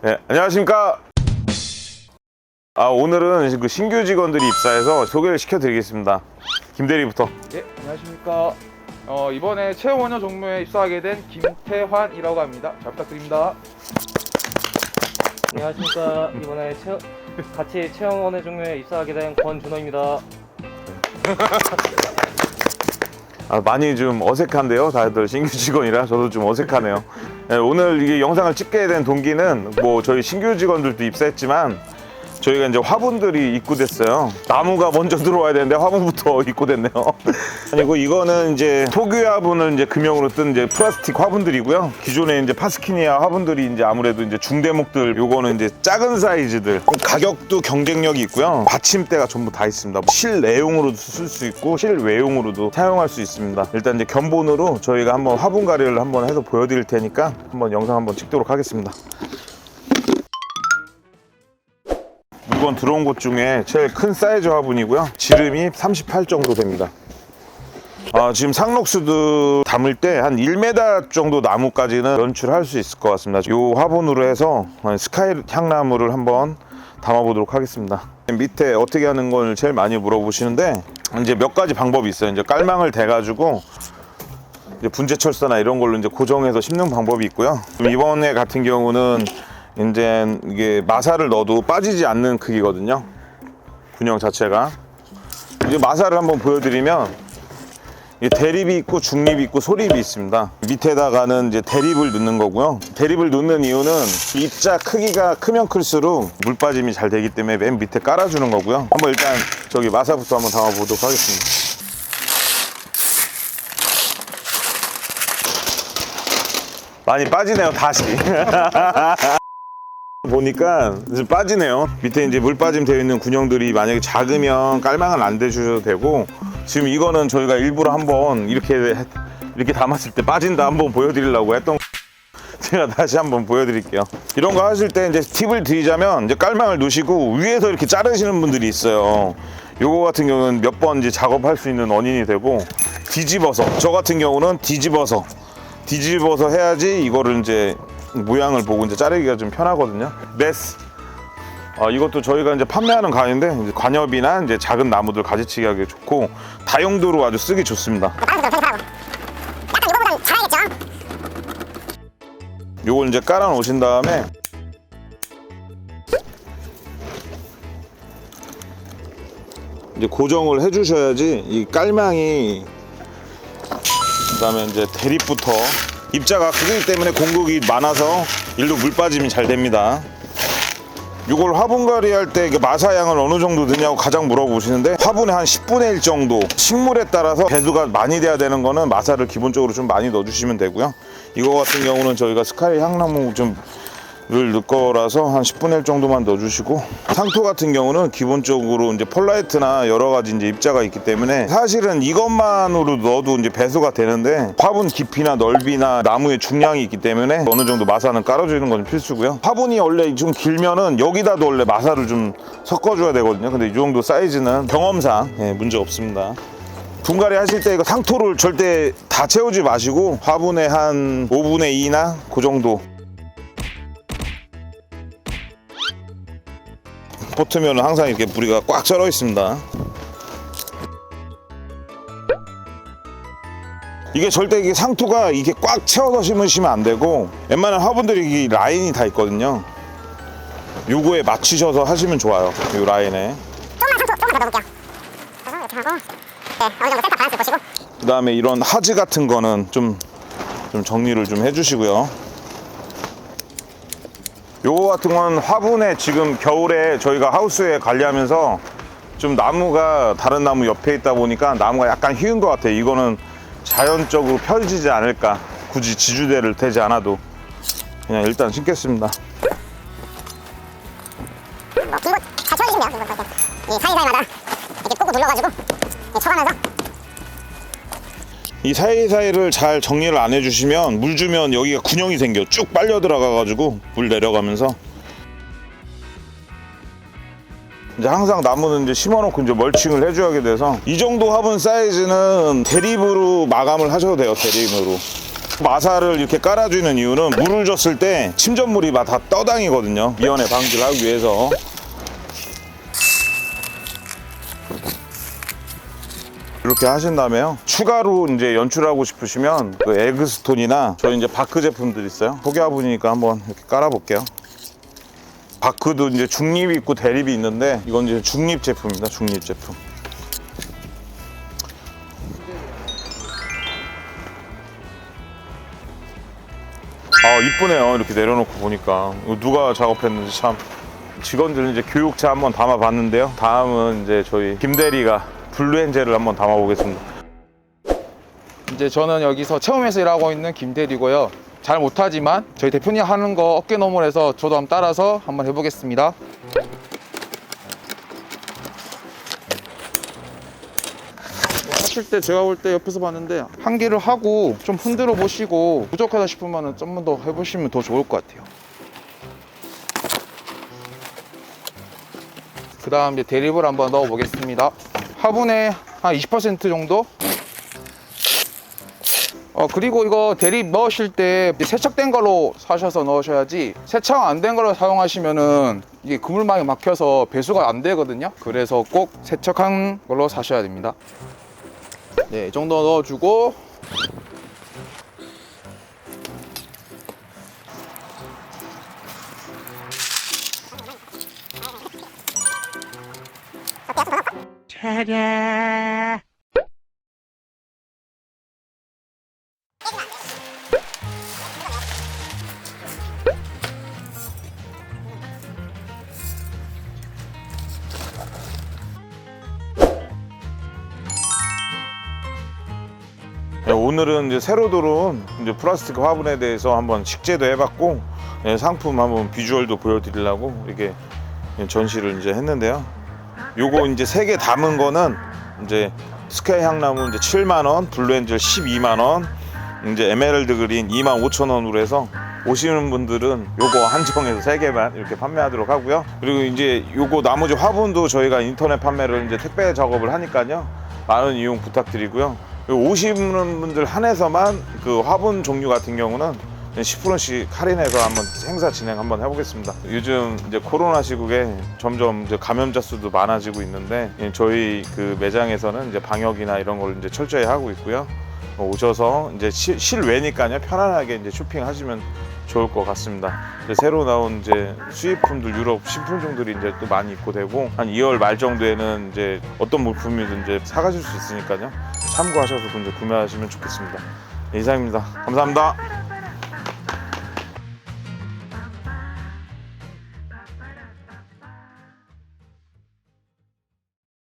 네, 안녕하십니까. 아, 오늘은 그 신규 직원들이 입사해서 소개를 시켜드리겠습니다. 김대리부터. 예, 안녕하십니까. 어, 이번에 채용 원형 종무에 입사하게 된 김태환이라고 합니다. 잘 부탁드립니다. 안녕하십니까 이번에 채, 같이 채용원의 종류에 입사하게 된 권준호입니다 아, 많이 좀 어색한데요. 다들 신규 직원이라 저도 좀 어색하네요. 네, 오늘 이게 영상을 찍게 된 동기는 뭐 저희 신규 직원들도 입사했지만 저희가 이제 화분들이 입고됐어요. 나무가 먼저 들어와야 되는데 화분부터 입고됐네요. 아니고 이거는 이제 토규 화분을 이제 금형으로 뜬 이제 플라스틱 화분들이고요. 기존에 이제 파스키니아 화분들이 이제 아무래도 이제 중대목들 요거는 이제 작은 사이즈들 가격도 경쟁력이 있고요. 받침대가 전부 다 있습니다. 실내용으로도 쓸 수 있고 실외용으로도 사용할 수 있습니다. 일단 이제 견본으로 저희가 한번 화분 가리를 한번 해서 보여드릴 테니까 한번 영상 한번 찍도록 하겠습니다. 물건 들어온 곳 중에 제일 큰 사이즈 화분이고요. 지름이 38 정도 됩니다. 아, 지금 상록수도 담을 때 한 1m 정도 나무까지는 연출할 수 있을 것 같습니다. 이 화분으로 해서 스카이 향나무를 한번 담아보도록 하겠습니다. 밑에 어떻게 하는 걸 제일 많이 물어보시는데 이제 몇 가지 방법이 있어요. 이제 깔망을 대가지고 분재철사나 이런 걸로 이제 고정해서 심는 방법이 있고요. 이번에 같은 경우는 이제 이게 마사를 넣어도 빠지지 않는 크기거든요. 군형 자체가. 이제 마사를 한번 보여드리면 대립이 있고 중립이 있고 소립이 있습니다. 밑에다가는 이제 대립을 넣는 거고요. 대립을 넣는 이유는 입자 크기가 크면 클수록 물 빠짐이 잘 되기 때문에 맨 밑에 깔아주는 거고요. 한번 일단 저기 마사부터 한번 담아보도록 하겠습니다. 많이 빠지네요, 다시. 보니까 이제 빠지네요. 밑에 이제 물 빠짐 되어 있는 군형들이 만약에 작으면 깔망은 안 대주셔도 되고 지금 이거는 저희가 일부러 한번 이렇게 이렇게 담았을 때 빠진다 한번 보여드리려고 했던 제가 다시 한번 보여드릴게요. 이런 거 하실 때 이제 팁을 드리자면 이제 깔망을 놓으시고 위에서 이렇게 자르시는 분들이 있어요. 요거 같은 경우는 몇 번 이제 작업할 수 있는 원인이 되고 뒤집어서 저 같은 경우는 뒤집어서 뒤집어서 해야지 이거를 이제 모양을 보고 이제 자르기가 좀 편하거든요. 메스. 아, 이것도 저희가 이제 판매하는 가인데 이제 관엽이나 이제 작은 나무들 가지치기 하기 좋고 다용도로 아주 쓰기 좋습니다. 요걸 이제 깔아 놓으신 다음에 이제 고정을 해 주셔야지 이 깔망이 그다음에 이제 대립부터 입자가 크기 때문에 공급이 많아서 일로 물 빠짐이 잘 됩니다. 이걸 화분갈이 할 때 마사양을 어느 정도 넣냐고 가장 물어보시는데 화분에 한 10분의 1 정도 식물에 따라서 배수가 많이 돼야 되는 거는 마사를 기본적으로 좀 많이 넣어주시면 되고요. 이거 같은 경우는 저희가 스카이 향나무 좀 를 넣을 거라서 한 10분의 1 정도만 넣어주시고 상토 같은 경우는 기본적으로 이제 폴라이트나 여러 가지 이제 입자가 있기 때문에 사실은 이것만으로 넣어도 이제 배수가 되는데 화분 깊이나 넓이나 나무의 중량이 있기 때문에 어느 정도 마사는 깔아주는 건 필수고요. 화분이 원래 좀 길면은 여기다도 원래 마사를 좀 섞어줘야 되거든요. 근데 이 정도 사이즈는 경험상 예, 문제 없습니다. 분갈이 하실 때 이거 상토를 절대 다 채우지 마시고 화분의 한 5분의 2나 그 정도 포트면은 항상 이렇게 뿌리가 꽉 쩔어 있습니다. 이게 절대 이게 상토가 이게 꽉 채워서 심으시면 안 되고 웬만한 화분들이 이 라인이 다 있거든요. 요거에 맞추셔서 하시면 좋아요. 이 라인에. 그 다음에 이런 하지 같은 거는 좀, 좀 정리를 좀 해주시고요. 요거 같은 건 화분에 지금 겨울에 저희가 하우스에 관리하면서 좀 나무가 다른 나무 옆에 있다 보니까 나무가 약간 휘은 것 같아요. 이거는 자연적으로 펴지지 않을까. 굳이 지주대를 대지 않아도 그냥 일단 심겠습니다. 뭐 기본 잘 쳐주시면 돼요. 기본 이렇게 이 사이사이마다 이렇게 꾹꾹 눌러가지고 쳐가면서 이 사이사이를 잘 정리를 안 해주시면 물 주면 여기가 군형이 생겨 쭉 빨려 들어가가지고 물 내려가면서 이제 항상 나무는 이제 심어놓고 이제 멀칭을 해줘야 돼서 이 정도 화분 사이즈는 대립으로 마감을 하셔도 돼요 대립으로 마사를 이렇게 깔아주는 이유는 물을 줬을 때 침전물이 막 다 떠다니거든요. 미연에 방지를 하기 위해서. 이렇게 하신 다음에요. 추가로 이제 연출하고 싶으시면 그 에그스톤이나 저희 이제 바크 제품들 있어요. 소개해보니까 한번 이렇게 깔아볼게요. 바크도 이제 중립이 있고 대립이 있는데 이건 이제 중립 제품입니다. 중립 제품. 아 이쁘네요. 이렇게 내려놓고 보니까 누가 작업했는지 참 직원들 이제 교육차 한번 담아봤는데요. 다음은 이제 저희 김 대리가 블루엔젤을 한번 담아보겠습니다. 이제 저는 여기서 체험에서 일하고 있는 김대리고요. 잘 못하지만 저희 대표님 하는 거 어깨 너머로 해서 저도 한번 따라서 한번 해보겠습니다. 하실 때 제가 볼 때 옆에서 봤는데 한 개를 하고 좀 흔들어 보시고 부족하다 싶으면 좀만 더 해보시면 더 좋을 것 같아요. 그 다음 이제 대립을 한번 넣어 보겠습니다. 화분에 한 20% 정도 어 그리고 이거 대립 넣으실 때 세척된 걸로 사셔서 넣으셔야지 세척 안 된 걸로 사용하시면은 이게 그물망에 막혀서 배수가 안 되거든요. 그래서 꼭 세척한 걸로 사셔야 됩니다. 네, 이 정도 넣어주고 네, 오늘은 이제 새로 들어온 이제 플라스틱 화분에 대해서 한번 식재도 해봤고 예, 상품 한번 비주얼도 보여드리려고 이렇게 예, 전시를 이제 했는데요. 요거 이제 세 개 담은 거는 이제 스카이 향나무 이제 7만 원, 블루엔젤 12만 원, 이제 에메랄드 그린 2만 5천 원으로 해서 오시는 분들은 요거 한정해서 세 개만 이렇게 판매하도록 하고요. 그리고 이제 요거 나머지 화분도 저희가 인터넷 판매를 이제 택배 작업을 하니까요. 많은 이용 부탁드리고요. 오시는 분들 한해서만 그 화분 종류 같은 경우는 10%씩 할인해서 한번 행사 진행 한번 해보겠습니다. 요즘 이제 코로나 시국에 점점 이제 감염자 수도 많아지고 있는데 예, 저희 그 매장에서는 이제 방역이나 이런 걸 이제 철저히 하고 있고요. 어, 오셔서 이제 시- 실외니까요 편안하게 이제 쇼핑하시면 좋을 것 같습니다. 새로 나온 이제 수입품들 유럽 신품종들이 이제 또 많이 입고되고 한 2월 말 정도에는 이제 어떤 물품이든 이제 사가실 수 있으니까요 참고하셔서 이제 구매하시면 좋겠습니다. 네, 이상입니다. 감사합니다.